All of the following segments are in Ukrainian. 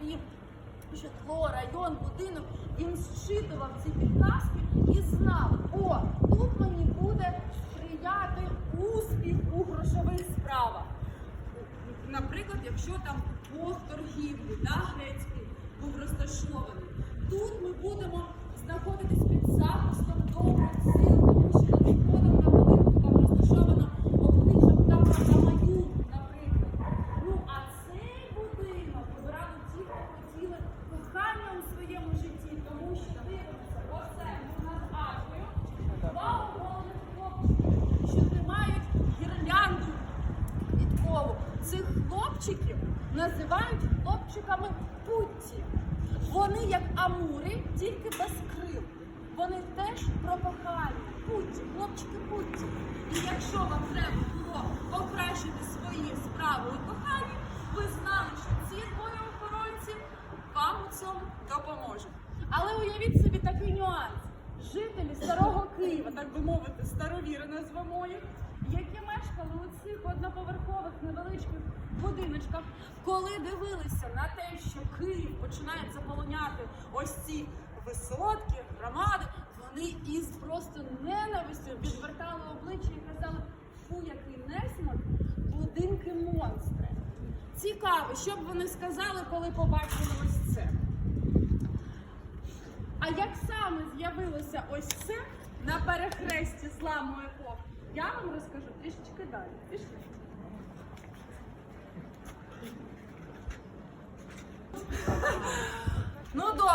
собі житло, район, будинок. Він зчитував ці підказки і знав, о, тут мені буде сприяти успіх у грошових справах. Наприклад, якщо там Бог торгівлі, да, грецький був розташований, тут ми будемо знаходитись під захистом добрих сил, тому що над входом на будинку там розташовано обличчя там Гамаюн, наприклад. Ну а цей будинок вибирали ті, хто хотіли кохання у своєму житті, тому що дивимося, оце над Азією, два оголених хлопчики, що тримають гірлянду підкову. Цих хлопчиків називають хлопчиками путті. Вони як амури, тільки без крил. Вони теж про кохання. Путті, хлопчики путті. І якщо вам треба було покращити свої справи у коханні, ви знали, що ці двоє охоронців вам у цьому допоможуть. Але уявіть собі такий нюанс. Жителі старого Києва, так би мовити, старовіри назвемо їх, будиночках, коли дивилися на те, що Київ починає заполоняти ось ці висотки, громади, вони із просто ненавистю відвертали обличчя і казали, фу, який несмак, будинки монстри. Цікаво, що б вони сказали, коли побачили ось це. А як саме з'явилося ось це на перехресті зламу епох, я вам розкажу трішечки далі. Пішли.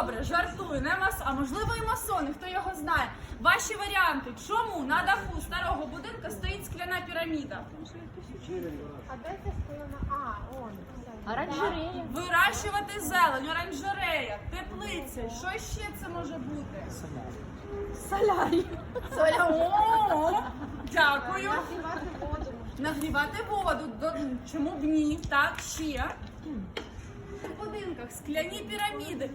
Добре, жартую, не мас... а можливо і масони, хто його знає. Ваші варіанти, чому на даху старого будинку стоїть скляна піраміда? А де це стояла? А, он. Оранжерея. Вирощувати зелень, оранжерея, теплиця. Що ще це може бути? Солярій. Соля, о, дякую. Нагрівати воду. Нагрівати воду. Чому б ні? Так, ще. В будинках скляні піраміди.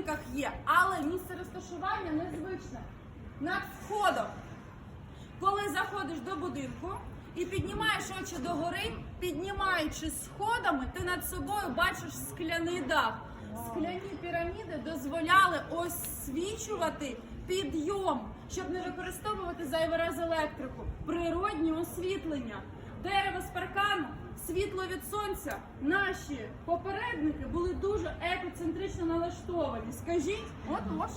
Будинках є, але місце розташування незвичне. Над входом. Коли заходиш до будинку і піднімаєш очі догори, піднімаючи сходами, ти над собою бачиш скляний дах. Скляні піраміди дозволяли освічувати підйом, щоб не використовувати зайвий раз електрику, природні освітлення, дерево з паркану, світло від сонця. Наші попередники були дуже екоцентрично налаштовані. Скажіть, отож.